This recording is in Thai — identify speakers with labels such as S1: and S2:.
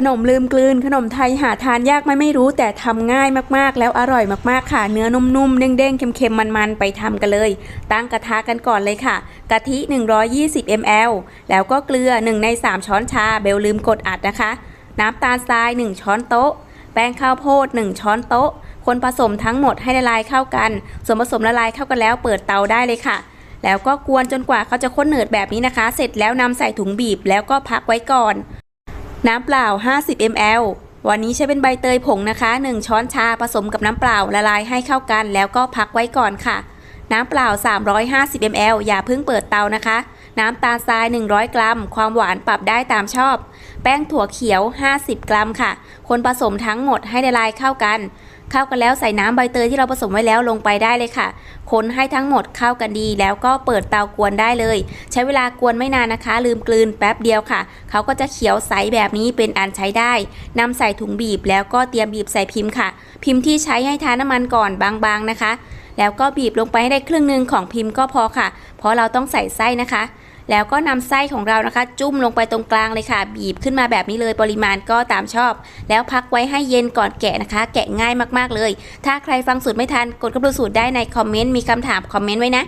S1: ขนมลืมกลืน ขนมไทยหาทานยากไหมไม่รู้แต่ทำง่ายมากๆ แล้วอร่อยมากๆค่ะ เนื้อนุ่มๆเด้งๆเค็มๆมันๆไปทำกันเลย ตั้งกระทะกันก่อนเลยค่ะ กะทิ 120 ml แล้วก็เกลือ 1 ใน 3 ช้อนชา เบลลืมกดอัดนะคะ น้ำตาลทราย 1 ช้อนโต๊ะ แป้งข้าวโพด 1 ช้อนโต๊ะ คนผสมทั้งหมดให้ละลายเข้ากัน ส่วนผสมละลายเข้ากันแล้วเปิดเตาได้เลยค่ะ แล้วก็กวนจนกว่าเขาจะข้นเหนืดแบบนี้นะคะ เสร็จแล้วนำใส่ถุงบีบแล้วก็พักไว้ก่อน น้ำเปล่า 50 ml วันนี้ใช้เป็นใบเตยผงนะคะ 1 ช้อนชาผสมกับน้ำเปล่าละลายให้เข้ากัน แล้วก็พักไว้ก่อนค่ะ น้ำเปล่า 350 ml อย่าเพิ่งเปิดเตานะคะ น้ำตาลทราย 100 กรัม ความหวานปรับได้ตามชอบ แป้งถั่วเขียว 50 กรัมค่ะ คนผสมทั้งหมดให้ละลายเข้ากัน เข้ากันแล้วใส่น้ำใบเตยที่เราผสมไว้แล้วลงไปได้เลยค่ะ คนให้ทั้งหมดเข้ากันดี แล้วก็เปิดเตากวนได้เลย ใช้เวลากวนไม่นานนะคะ ลืมกลืนแป๊บเดียวค่ะ เขาก็จะเขียวใสแบบนี้เป็นอันใช้ได้นำใส่ถุงบีบแล้วก็เตรียมบีบใส่พิมพ์ค่ะ พิมพ์ที่ใช้ให้ทาน้ำมันก่อนบางๆนะคะ แล้วก็บีบลงไปให้ได้ครึ่งหนึ่งของพิมพ์ก็พอค่ะ เพราะเราต้องใส่ไส้นะคะ แล้วก็นำไส้ของเรานะคะ จุ่มลงไปตรงกลางเลยค่ะ บีบขึ้นมาแบบนี้เลยปริมาณก็ตามชอบ แล้วพักไว้ให้เย็นก่อนแกะนะคะ แกะง่ายมากๆเลย ถ้าใครฟังสูตรไม่ทันกดเข้าไปดูสูตรได้ในคอมเมนต์มีคำถามคอมเมนต์ไว้นะ